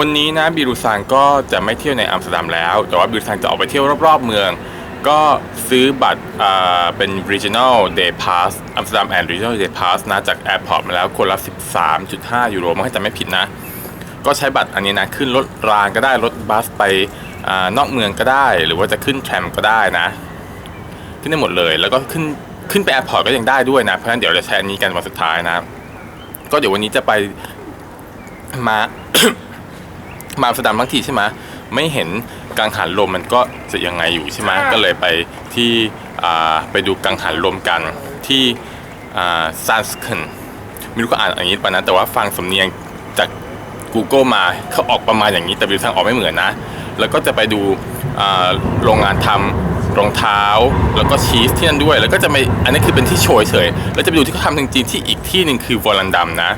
วันนี้นะบิรูซานก็จะไม่เที่ยวในอัมสเตอร์ดัมแล้ว แต่ว่าบิรูซานจะออกไปเที่ยวรอบๆเมือง ก็ซื้อบัตรอ่าเป็น regional day pass อัมสเตอร์ดัม and regional day pass นะจากแอร์พอร์ตมาแล้วคนละ 13.5 ยูโรมันให้จำไม่ผิดนะ ก็ใช้บัตรอันนี้นะ ขึ้นรถรางก็ได้รถบัสไปอานอกเมืองก็ได้ หรือว่าจะขึ้นแทรมก็ได้นะ ขึ้นได้หมดเลยแล้วก็ขึ้นขึ้นไปแอร์พอร์ตก็ยังได้ด้วยนะ เพราะฉะนั้นเดี๋ยวเราใช้อันนี้กันวันสุดท้ายนะ ก็เดี๋ยววันนี้จะไปมา มาอัมสเตอร์ดัมทั้งทีใช่ไหมไม่เห็นกังหันลมมันก็จะยังไงอยู่ใช่ไหมค่ะก็เลยไปที่อ่าไปดูกังหันลมกันที่ซานสเคนไม่รู้ก็อ่านอย่างนี้ปะนะแต่ว่าฟังสำเนียงจาก Google มาเขาออกประมาณอย่างนี้แต่วิวทางออกไม่เหมือนนะ แล้วก็จะไปดูอ่าโรงงานทำรองเท้า แล้วก็ชีสที่นั่นด้วย แล้วก็จะไปอันนี้คือเป็นที่โชว์เฉยๆแล้วจะไปดูที่เขาทำจริงๆที่อีกที่หนึ่งคือวอลันดัมนะ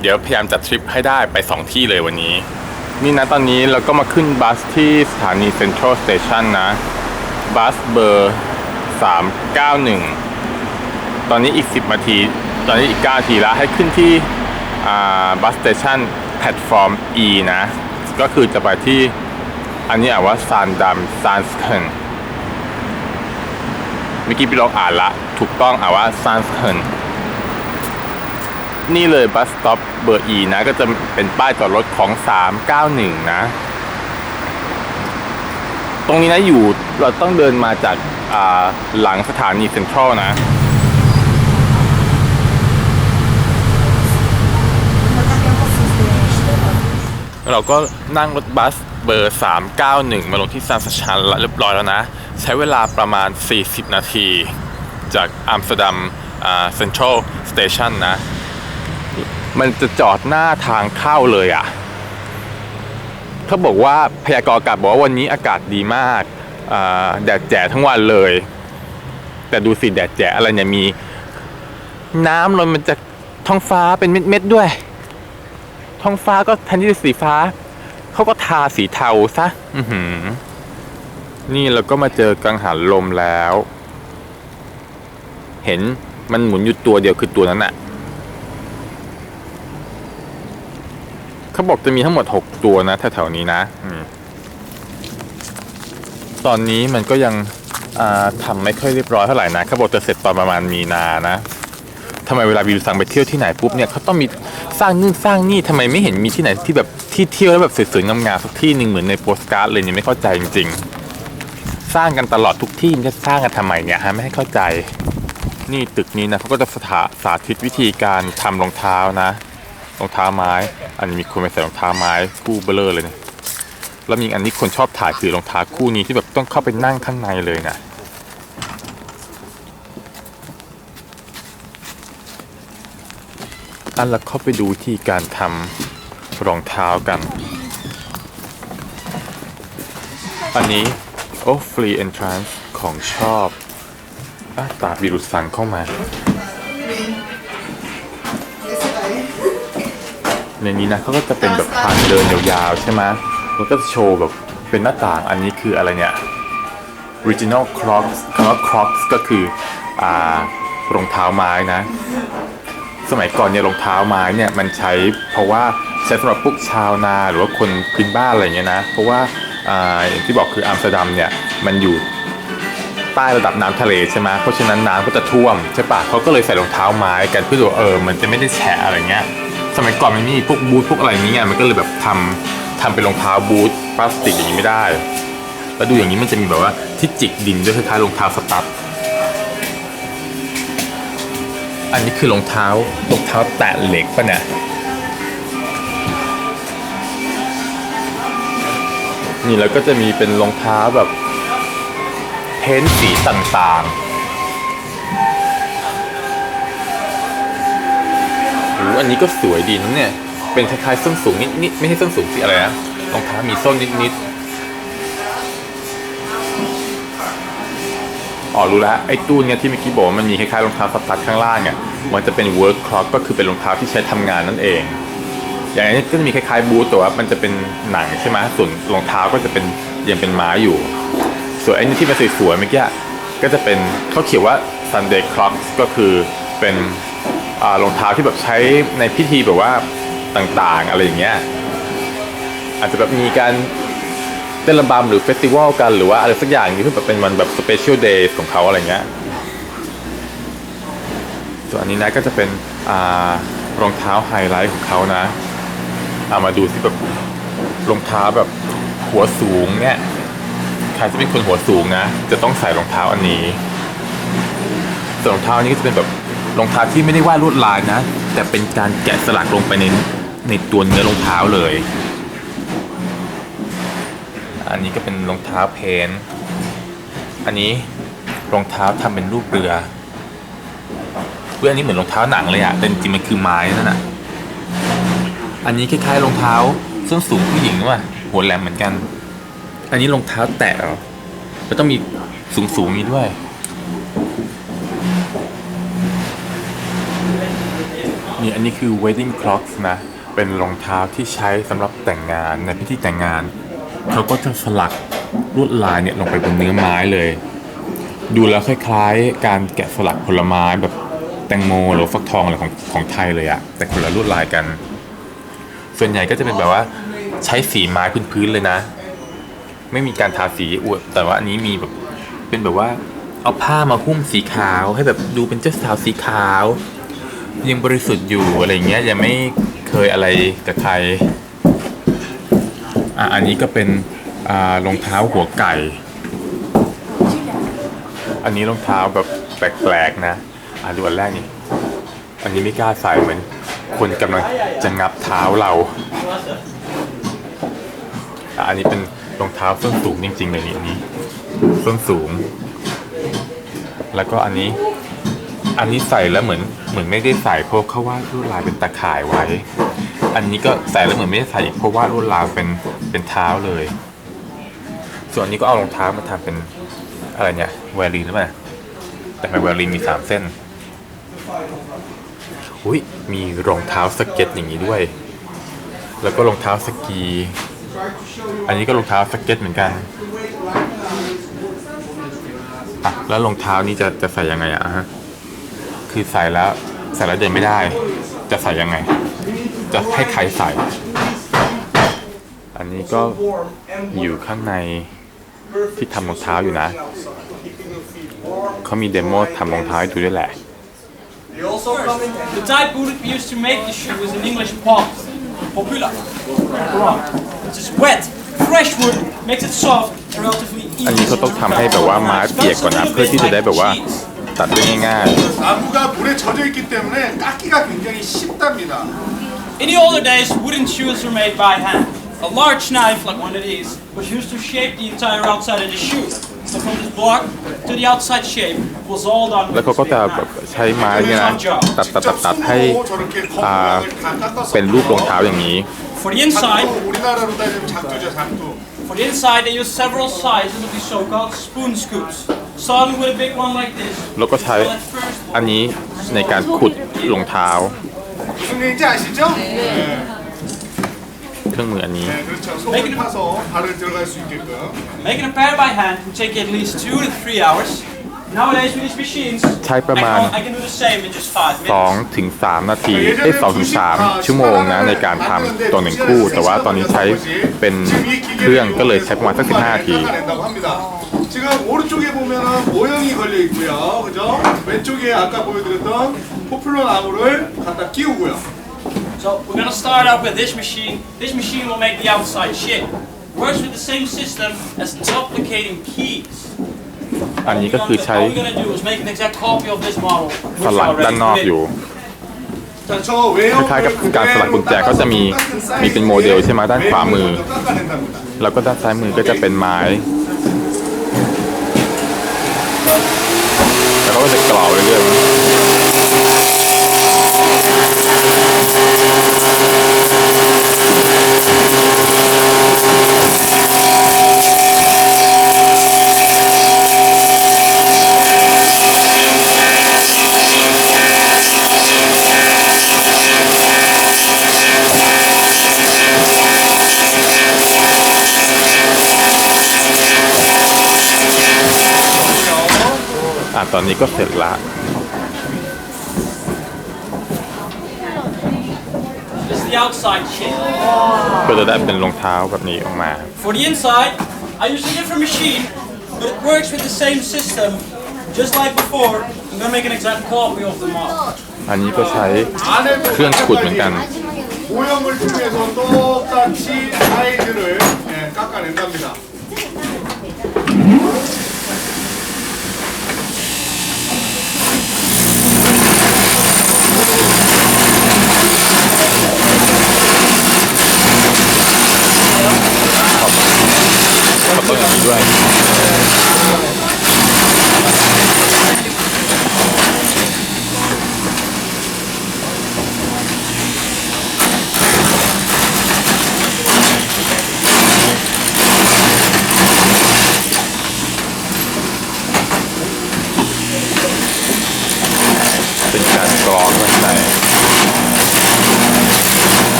เดี๋ยวพยายามจัดทริปให้ได้ไป 2 ที่เลยวันนี้ นี่นะตอนนี้เราก็มาขึ้นบัสที่สถานีเซ็นทรัลสเตชันนะ บัสเบอร์ 391 ตอนนี้อีก 10นาที ตอนนี้อีก9นาทีแล้วให้ขึ้นที่บัสสเตชันแพลตฟอร์ม E นะ ก็คือจะไปที่อันนี้อ่านว่าซานดัมซานสเคนเมื่อกี้พี่ลองอ่านละ ถูกต้องอ่านว่าซานสเคน นี่เลยบัสสต็อปเบอร์ E นะ ก็จะเป็นป้ายจอดรถของ 391 นะ ตรงนี้นะอยู่เราต้องเดินมาจากาหลังสถานีเซ็นทรัลนะเราก็นั่งรถบัสเบอร์ 391 มาลงที่ซานสชันเรียบร้อยแล้วนะ ใช้เวลาประมาณ 40 นาที จากอัมสเตอร์ดัมเซ็นทรัลสเตชันนะ มันจะจอดหน้าทางเข้าเลยอะ่ะเขาบอกว่าพยากรณ์อากาศบอกว่าวันนี้อากาศดีมากแดดแจ๋ทั้งวันเลย แต่ดูสิแดดแจ๋อะไรเนี่ยมี น้ำลนมันจากท้องฟ้าเป็นเม็ดๆด้วย ท้องฟ้าก็แทนที่จะสีฟ้าเขาก็ทาสีเทาซะอือหือ นี่เราก็มาเจอกังหันลมแล้ว เห็นมันหมุนอยู่ตัวเดียวคือตัวนั้นอะ เขาบอกจะมีทั้งหมด 6 ตัวนะแถวๆนี้นะอตอนนี้มันก็ยังทำไม่ค่อยเรียบร้อยเท่าไหร่นะเขาบอกจะเสร็จตอนประมาณมีนานะทำไมเวลาวิวสั่งไปเที่ยวที่ไหนปุ๊บเนี่ยเขาต้องมีสร้างนู่นสร้างนี่ทำไมไม่เห็นมีที่ไหนที่แบบที่เที่ยวแล้วแบบสวยๆงามๆสักที่หนึ่งเหมือนในโปสการ์ดเลยเนี่ยไม่เข้าใจจริง ๆ สร้างกันตลอดทุกที่มันจะสร้างกันทำไมเนี่ยฮะไม่ให้เข้าใจ นี่ตึกนี้นะเขาก็จะสถาสาธิตวิธีการทำรองเท้านะ รองเท้าไม้ อันนี้มีคนไปใส่รองเท้าไม้คู่เบลอเลยเนี่ยแล้วมีอันนี้คนชอบถ่ายคือรองเท้าคู่นี้ที่แบบต้องเข้าไปนั่งข้างในเลยนะอันเราเข้าไปดูวิธีการทำรองเท้ากัน อันนี้โอ้ฟรีเอนทรานซ์ของชอบอาตาวิรุสันเข้ามา ในนี้นะเขาก็จะเป็นแบบทางเดินยาวๆใช่ไหมมันก็จะโชว์แบบเป็นหน้าต่างอันนี้คืออะไรเนี่ย original crocs คำว่า crocs ก็คืออ่ารองเท้าไม้นะ สมัยก่อนเนี่ยรองเท้าไม้เนี่ยมันใช้เพราะว่าใช้สำหรับพวกชาวนาหรือว่าคนพื้นบ้านอะไรเงี้ยนะ เพราะว่าอ่าอย่างที่บอกคืออัมสเตอร์ดัมเนี่ยมันอยู่ใต้ระดับน้ำทะเลใช่ไหมเพราะฉะนั้นน้ำก็จะท่วมใช่ปะเขาก็เลยใส่รองเท้าไม้กันเพื่อเออมันจะไม่ได้แฉะอะไรเงี้ย สมัยก่อนมันไม่มีพวกบูทพวกอะไรนี้ไงมันก็เลยแบบทำทำเป็นรองเท้าบูทพลาสติกอย่างนี้ไม่ได้ แล้วดูอย่างนี้มันจะมีแบบว่าที่จิกดินด้วยคล้ายๆรองเท้าสตั๊ดอันนี้คือรองเท้ารองเท้าแตะเหล็กปะเนี่ยนี่แล้วก็จะมีเป็นรองเท้าแบบ เพ้นสีต่างๆ อันนี้ก็สวยดีนะเนี่ย เป็นคล้ายๆส้นสูงนิดๆไม่ใช่ส้นสูงสิอะไรนะรองเท้ามีส้นนิดๆอ๋อรู้แล้วไอ้ตู้เนี่ยที่เมื่อกี้บอกว่ามันมีคล้ายๆรองเท้าสตั๊ดข้างล่างอะมันจะเป็น work clog ก็คือเป็นรองเท้าที่ใช้ทำงานนั่นเอง อย่างนี้ก็จะมีคล้ายๆบูทแต่ว่ามันจะเป็นหนังใช่ไหมส่วนรองเท้าก็จะเป็นยังเป็นไม้อยู่ ส่วนไอ้นี่ที่มันสวยๆเมื่อกี้ก็จะเป็นเขาเขียนว่า Sunday Crocs ก็คือเป็น รองเท้าที่แบบใช้ในพิธีแบบว่าต่างๆ อะไรอย่างเงี้ยอาจจะแบบมีการเต้นระบำหรือเฟสติวัลกันหรือว่าอะไรสักอย่างนี้ที่อแบบเป็นวันแบบสเปเชียลเดย์ของเขาอะไรเงี้ยส่วนอันนี้นะก็จะเป็นอ่ารองเท้าไฮไลท์ของเขานะเอามาดูสิแบบรองเท้าแบบหัวสูงเนี่ยใครที่เป็นคนหัวสูงนะ จะต้องใส่รองเท้าอันนี้ส่วนรองเท้านี้ก็จะเป็นแบบ รองเท้าที่ไม่ได้วาดลวดลายนะ แต่เป็นการแกะสลักลงไปในในตัวเนื้อรองเท้าเลย อันนี้ก็เป็นรองเท้าเพนท์อันนี้รองเท้าทำเป็นรูปเรือเพื่ออันนี้เหมือนรองเท้าหนังเลยอะแต่จริงมันคือไม้นั่นนะอันนี้คล้ายๆรองเท้าส้นสูงผู้หญิงว่ะหัวแหลมเหมือนกัน อันนี้รองเท้าแตะเหรอมันต้องมีสูงๆนี้ด้วย นี่อันนี้คือ wedding clogs นะ เป็นรองเท้าที่ใช้สำหรับแต่งงานในพิธีแต่งงาน เขาก็จะสลักลวดลายเนี่ยลงไปบนเนื้อไม้เลย ดูแล้วคล้ายๆ การแกะสลักผลไม้แบบแตงโมหรือฟักทองอะไรของของไทยเลยอะแต่คนละลวดลายกัน ส่วนใหญ่ก็จะเป็นแบบว่าใช้สีไม้พื้นๆเลยนะ ไม่มีการทาสีอวดแต่ว่าอันนี้มีแบบเป็นแบบว่าเอาผ้ามาหุ้มสีขาวให้แบบดูเป็นเจ้าสาวสีขาว ยังบริสุทธิ์อยู่อะไรเงี้ยยังไม่เคยอะไรกับใครอะอันนี้ก็เป็นอ่ารองเท้าหัวไก่ อันนี้รองเท้าแบบแปลกๆนะอะดูอันแรกนี่อันนี้ไม่กล้าใส่เหมือนคนกำลังจะงับเท้าเราอะอันนี้เป็นรองเท้าส้นสูงจริงๆเลยนี่อันนี้ส้นสูง แล้วก็อันนี้ อันนี้ใส่แล้วเหมือนเหมือนไม่ได้ใส่เพราะเขาวาดลวดลายเป็นตะข่ายไว้ อันนี้ก็ใส่แล้วเหมือนไม่ได้ใส่อีกเพราะว่าลวดลายเป็นเป็นเท้าเลย ส่วนนี้ก็เอารองเท้ามาทำเป็นอะไรเนี่ยแวลีนหรือเปล่าแต่เป็นแวลีนมีสามเส้นอุ้ยมีรองเท้าสเก็ตอย่างนี้ด้วย แล้วก็รองเท้าสกี อันนี้ก็รองเท้าสเก็ตเหมือนกันอะแล้วรองเท้านี่จะจะใส่ยังไงอะฮะ คือใส่แล้วใส่แล้วเดินไม่ได้ จะใส่ยังไง จะให้ใครใส่ อันนี้ก็อยู่ข้างในที่ทำรองเท้าอยู่นะเขามีเดโมทำรองเท้าให้ดูด้วยแหละ The type wood we used to make the shoe is in English pop, popular, which is wet, fresh wood, makes it soft and relatively easy. อันนี้เขาต้องทำให้แบบว่าไม้เปียกก่อนนะเพื่อที่จะได้แบบว่า ตัดได้ง่าย 나무가 물에 젖어 있기 때문에 깎기가 굉장히 쉽답니다. In the older days, wooden shoes were made by hand. A large knife, like one of these, was used to shape the entire outside of the shoe. So from this block to the outside shape was all done ๆ with แล้วเขา this ก็ big จะแบบ knife. ใช้ไม้เนี่ยนะตัดตัดตัดตัดให้ 직접 손으로 저렇게 아, 겉모양을 다 깎아서 เป็นรูปรองเท้าอย่างนี้ For the inside, 작두, 우리나라로 따지면 작두죠 작두. for the inside, they use several sizes of these so-called spoon scoops. Starting with a big one like this. แล้วก็ใช้ So that first อันนี้ในการขุดรองเท้า 무슨 얘기인지 아시죠? 네. เครื่องมืออันนี้ 네, 그렇죠. 속을 파서 발을 들어갈 수 있게끔. Making a pair by hand can take at least two to three hours. Nowadays with these machines, ใช้ประมาณ I, can, I can do the same in just five สอง minutes. ถึงสามนาทีเอ้ยสองถึงสามชั่วโมงนะในการทำตัวหนึ่งคู่ แต่ว่าตอนนี้ใช้เป็นเครื่องก็เลยใช้ประมาณสักสิบห้านาที 깎아낸다고 합니다. 지금 오른쪽에 보면은 모형이 걸려 있고요. 그죠? 왼쪽에 아까 보여드렸던 포플러 나무를 갖다 끼우고요. So we're gonna start out with this machine. This machine will make the outside shape. Works with the same system as duplicating keys. อันนี้ก็คือใช้สลักด้านนอกอยู่คล้ายๆกับการสลักกุญแจก็จะมีมีเป็นโมเดลใช่ไหมด้านขวามือ แล้วก็ด้านซ้ายมือก็จะเป็นไม้ แล้วก็จะกล่าวเรื่อยๆ ตอนนี้ก็เสร็จละ Just the outside shape. ก็จะได้เป็นรองเท้าแบบนี้ออกมา For the inside, I use a different machine, but it works with the same system. Just like before, I'm gonna make an exact copy of the model. อันนี้ก็ใช้ 안에 เครื่องขุดเหมือนกัน 모형을 통해서 똑같이 사이즈를 예, 깎아낸답니다.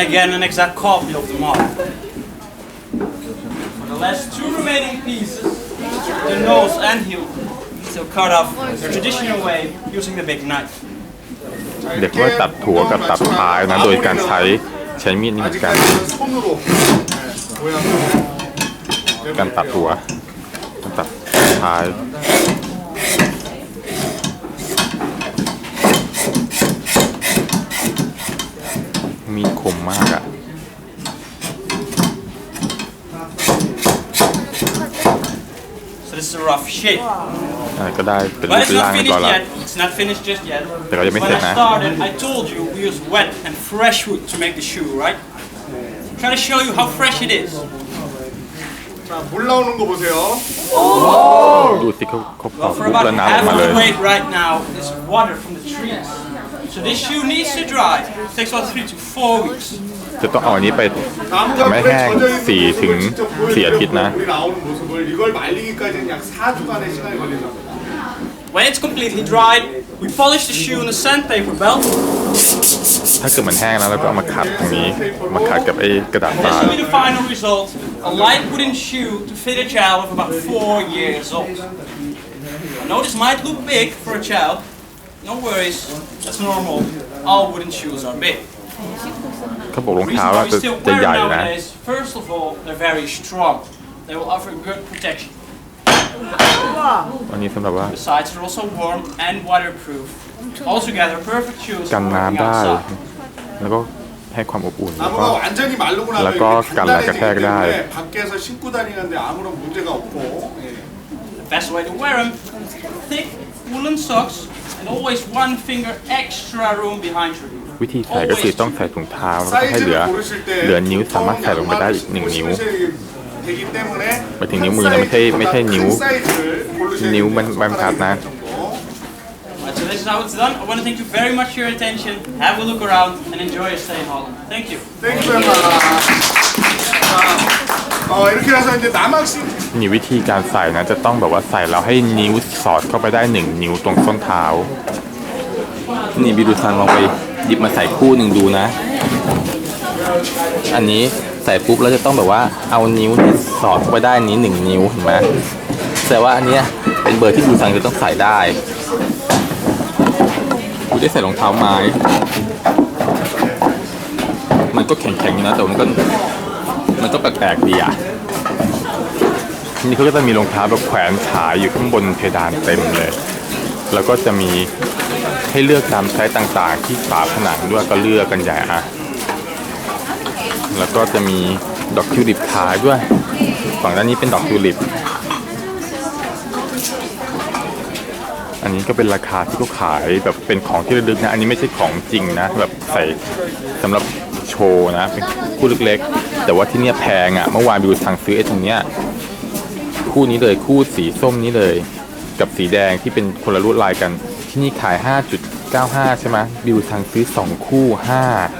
again, an exact copy of the model. For the last two remaining pieces, the nose and heel, still cut off the traditional way using the big knife. เด็กว่าตัดถั่วกับตัดท้ายนะ โดยการใช้ใช้มีดนี่เหมือนกัน 아직까지는 손으로 예, 모양을 การตัดหัวตัดท้าย คมมากอะ So this is a rough shape. อะไรก็ได้เป็นรู But ป it's เป็นร่าง not เรียบร้อย finished แล้ว yet. It's not finished just yet. Pero ya me when sé, I ¿no? started, I told you we use wet and fresh wood to make the shoe, right? try to show you how fresh it is. 자, 물 나오는 거 보세요. ดูสิเขาเขาเป่า Well, for ลูก about แล้วน้ำออก half มา of เลย the weight right now is water from the trees. So this shoe needs to dry. It takes about three to four weeks. จะต้องเอาอันนี้ไป 나무가 정말 물에 행, 젖어 있는 씨, 모습을 등, 직접 씨, 아킷 나. 보여드렸고 물이 나오는 모습을 이걸 말리기까지는 약 4주간의 시간이 걸린답니다. When it's completely dried, we polish the shoe on a sandpaper belt. ถ้าเกิดมันแห้งแล้วเราก็เอามาขัดตรงนี้ มาขัดกับไอ้กระดาษท This ราย will be the final result. A light wooden shoe to fit a child of about four years old. I know this might look big for a child. No worries, that's normal. All wooden shoes are big. เขาบอกรอง The reason เท้า why อะ we จะ still จะ wear ใหญ่ them นะ nowadays, first of all, they're very strong. They will offer good protection. อันนี้สำหรับว่า Besides, they're also warm and waterproof. Altogether, perfect shoes กัน for น้ำ working ได้ outside. แล้วก็ให้ความอบอุ่น แล้วก็ 나무가 완전히 말르고 나면แล้วก็ 이렇게 กันและกระ 단단해지기 แทกได้ 때문에 밖에서 신고 다니는데 아무런 문제가 없고 예. The best way to wear them, thick woolen socks and always one finger extra room behind your ear. วิธีใส่ก็คือต้องใส่ถุงเท้าแล้วก็ให้เหลื 사이즈를 อ 고르실 때 เหลือนิ้วสามารถใส่ลงไปได้ 양말을 อีกหนึ่ง 신고 นิ้ว 신으셔야 되기 때문에 마치 큰นิ้วมือนะไม่ใช่ไม่ใช่ 사이즈보다 นิ้ว 큰 사이즈를 고르셔야 นิ้ว 됩니다. มันมันขาดนะ 정도. Alright, so this is how it's done. I want to thank you very much for your attention. Have a look around and enjoy your stay in Holland. Thank you. Thank you very much. 자, 어, 이렇게 해서 이제 남학생 มีวิธีการใส่นะ จะต้องแบบว่าใส่แล้วให้นิ้วสอดเข้าไปได้หนึ่งนิ้วตรงส้นเท้า นี่บิดูซันลองไปหยิบมาใส่คู่หนึ่งดูนะ อันนี้ใส่ปุ๊บแล้วจะต้องแบบว่าเอานิ้วเนี่ยสอดเข้าไปได้นี้หนึ่งนิ้วเห็นไหมแต่ว่าอันเนี้ยเป็นเบอร์ที่บิดูซันจะต้องใส่ได้กูได้ใส่รองเท้าไม้ มันก็แข็งๆนะแต่มันก็มันก็แปลกๆดีอะ นี่เขาก็จะมีรองเท้าแบบแขวนขายอยู่ข้างบนเพดานเต็มเลย แล้วก็จะมีให้เลือกตามไซส์ต่างๆ ที่ฝาผนังด้วยก็เลือกกันใหญ่อะแล้วก็จะมีดอกทิวลิปขายด้วย ฝั่งด้านนี้เป็นดอกทิวลิป อันนี้ก็เป็นราคาที่เขาขายแบบเป็นของที่ระลึกนะ อันนี้ไม่ใช่ของจริงนะ แบบใส่สำหรับโชว์นะ เป็นคู่เล็กๆ แต่ว่าที่เนี่ยแพงอะ่ะ เมื่อวานบิวสั่งซื้อไอ้ตรงเนี้ย คู่นี้เลยคู่สีส้มนี้เลย กับสีแดงที่เป็นคนละลวดลายกัน ที่นี่ขาย 5.95 ใช่ไหมบิวทางซื้อ 2 คู่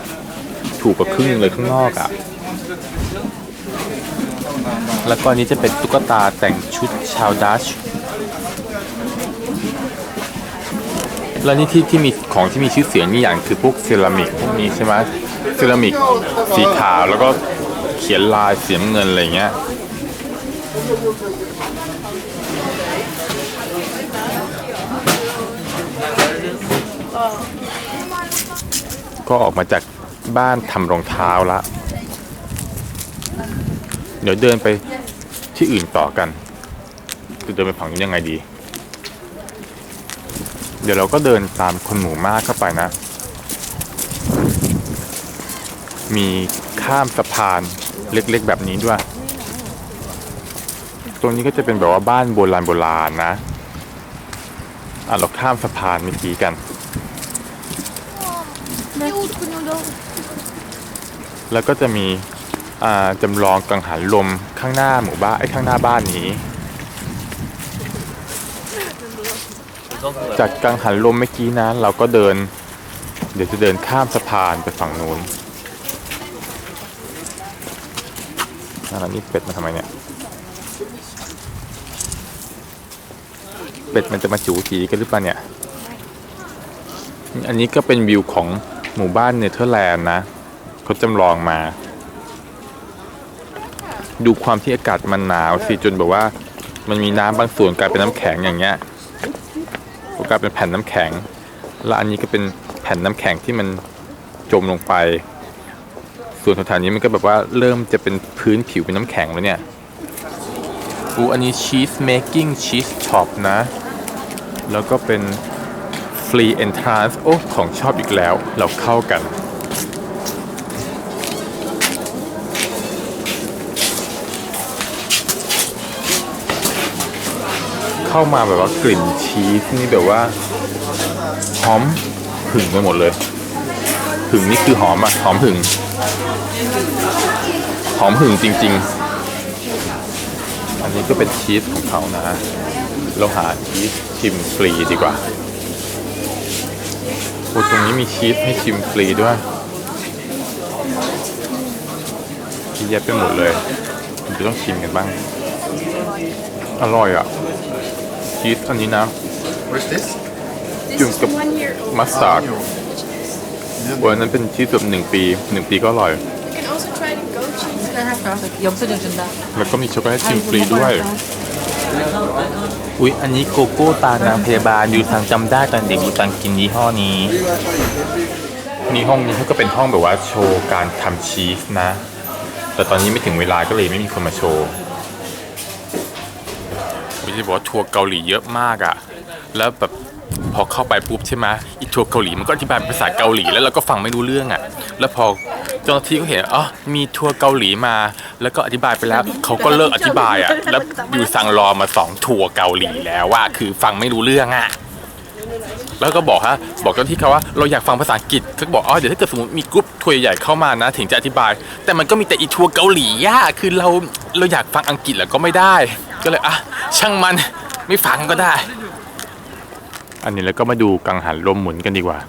5 ถูกกว่าครึ่งเลยข้างนอกอะ่ะ แล้วก็อันนี้จะเป็นตุ๊กตาแต่งชุดชาวดัชแล้วนี่ที่ที่มีของที่มีชื่อเสียงนี่อย่างคือพวกเซรามิกพวกนี้ใช่ไหมเซรามิกสีขาวแล้วก็เขียนลายเสีน้ำเงินอะไรเงี้ย ก็ออกมาจากบ้านทำรองเท้าละ เดี๋ยวเดินไปที่อื่นต่อกันจะเดินไปฝั่งนี้นยังไงดี เดี๋ยวเราก็เดินตามคนหมู่มากเข้าไปนะ มีข้ามสะพานเล็กๆแบบนี้ด้วย ตรงนี้ก็จะเป็นแบบว่าบ้านโบราณโบราณนะ อะเราข้ามสะพานเมื่อกี้กัน แล้วก็จะมีจำลองกังหันลมข้างหน้าหมู่บ้านไอ้ข้างหน้าบ้านนี้ จากกังหันลมเมื่อกี้นะเราก็เดิน เดี๋ยวจะเดินข้ามสะพานไปฝั่งนู้นนั่นนะนี่เป็ดมาทำไมเนี่ย เป็ดมันจะมาจูจีกันหรือเปล่าเนี่ย อันนี้ก็เป็นวิวของ หมู่บ้านเนเธอร์แลนด์นะเขาจำลองมา ดูความที่อากาศมันหนาวสิจนแบบว่า มันมีน้ำบางส่วนกลายเป็นน้ำแข็งอย่างเงี้ยกลายเป็นแผ่นน้ำแข็ง และอันนี้ก็เป็นแผ่นน้ำแข็งที่มันจมลงไป ส่วนแถวๆนี้มันก็แบบว่าเริ่มจะเป็นพื้นผิวเป็นน้ำแข็งแล้วเนี่ยอูอันนี้ชีสเมคกิ้งชีสช็อปนะ แล้วก็เป็น free entrance โอ้ ของชอบอีกแล้ว เราเข้ากัน เข้ามาแบบว่ากลิ่นชีสนี่แบบว่า หอมหึงไปหมดเลย หึงนี่คือหอมอะหอมหึง หอมหึงจริง ๆ อันนี้ก็เป็นชีสของเขานะ เราหาชีสชิมฟรีดีกว่า คุณตรงนี้มีชีสให้ชิมฟรีด้วยที่แยบไปหมดเลยผมจะต้องชิมกันบ้าง อร่อยอะ ชีสอันนี้นะจุ่มกับมัสตาร์ดวันนั้นเป็นชีสแบบหนึ่งปีหนึ่งปีก็อร่อย แล้วก็มีช็อกโกแลตชิมฟรีด้วย อุ๊ย อันนี้โกโก้ตานางพยาบาลอยู่ทางจำได้ตอนเด็กอยู่ทางกินยี่ห้อนี้ นี่ห้องนี้เขาก็เป็นห้องแบบว่าโชว์การทำชีสนะ แต่ตอนนี้ไม่ถึงเวลาก็เลยไม่มีคนมาโชว์วิจิบอกว่าทัวร์เกาหลีเยอะมากอะแล้วแบบ พอเข้าไปปุ๊บใช่ไหมอีทัวร์เกาหลีมันก็อธิบายเป็นภาษาเกาหลีแล้วเราก็ฟังไม่รู้เรื่องอะแล้วพอเจ้าหน้าที่ก็เห็นอ๋อมีทัวร์เกาหลีมา แล้วก็อธิบายไปแล้วเขาก็เลิกอธิบายอะแล้วอยู่สั่งรอมาสองทัวร์เกาหลีแล้วว่าคือฟังไม่รู้เรื่องอะแล้วก็บอกฮะบอกเจ้าหน้าที่เขาว่าเราอยากฟังภาษาอังกฤษเขาบอกอ๋อเดี๋ยวถ้าเกิดสมมติมีกรุ๊ปทัวร์ใหญ่เข้ามานะ ถึงจะอธิบาย แต่มันก็มีแต่อีทัวร์เกาหลีอะคือเราเราอยากฟังอังกฤษแล้วก็ไม่ได้ ก็เลยอะช่างมันไม่ฟังก็ได้ อันนี้แล้วก็มาดูกังหันลมหมุนกันดีกว่า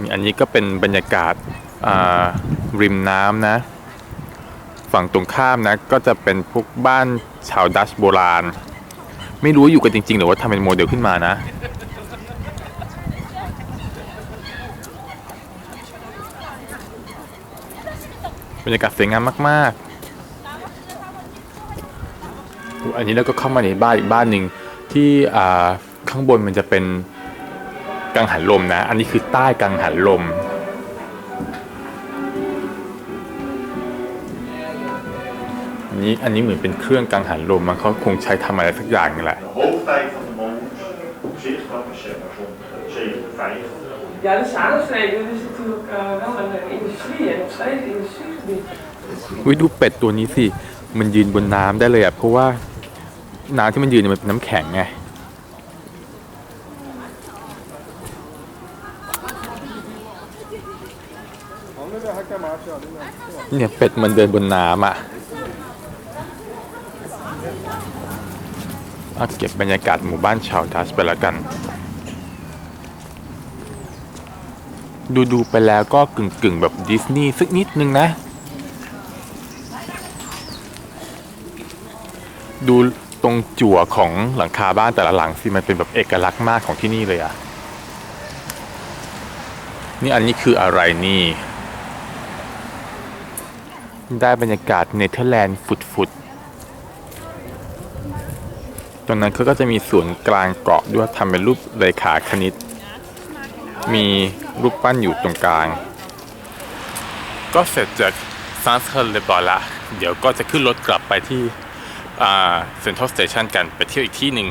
มีอันนี้ก็เป็นบรรยากาศาริมน้ำนะ ฝั่งตรงข้ามนะก็จะเป็นพวกบ้านชาวดัชโบราณ ไม่รู้อยู่กันจริง ๆ หรือว่าทำเป็นโมเดลขึ้นมานะบรรยากาศสวยงามมาก ๆ อันนี้เราก็เข้ามาในบ้านอีกบ้านหนึ่งที่อ่าข้างบนมันจะเป็นกังหันลมนะ อันนี้คือใต้กังหันลม อันนี้อันนี้เหมือนเป็นเครื่องกังหันลมมันเขาคงใช้ทำอะไรสักอย่างนี่แหละ De hoofdtijd van de mond, zeer grappig zeg maar, zo'n 57. Ja, de zadenstreek, dat is natuurlijk eh, wel een eh, industrie en nog steeds een industriegebied. วิดูเป็ดตัวนี้สิ มันยืนบนน้ำได้เลยอะ เพราะว่า น้ำที่มันยืนเนี่ยมันเป็นน้ำแข็งไงเนี่ยเป็ดมันเดินบนน้ำอะเอาเก็บบรรยากาศหมู่บ้านชาวดัชไปแล้วกัน ดูดูๆไปแล้วก็กึ่งกึ่งๆแบบดิสนีย์สักนิดนึงนะ ดู ตรงจั่วของหลังคาบ้านแต่ละหลังสิมันเป็นแบบเอกลักษณ์มากของที่นี่เลยอะนี่อันนี้คืออะไรนี่ ได้บรรยากาศเนเธอร์แลนด์ฟุดๆตรงนั้นเขาก็จะมีศูนกลางเกาะด้วยทำเป็นรูปเรขาคณิต มีรูปปั้นอยู่ตรงกลาง ก็เสร็จจากซานส์เทอร์เรียบอละเดี๋ยวก็จะขึ้นรถกลับไปที่ เซ็นทรัลสเตชันกันไปเที่ยวอีกที่หนึ่ง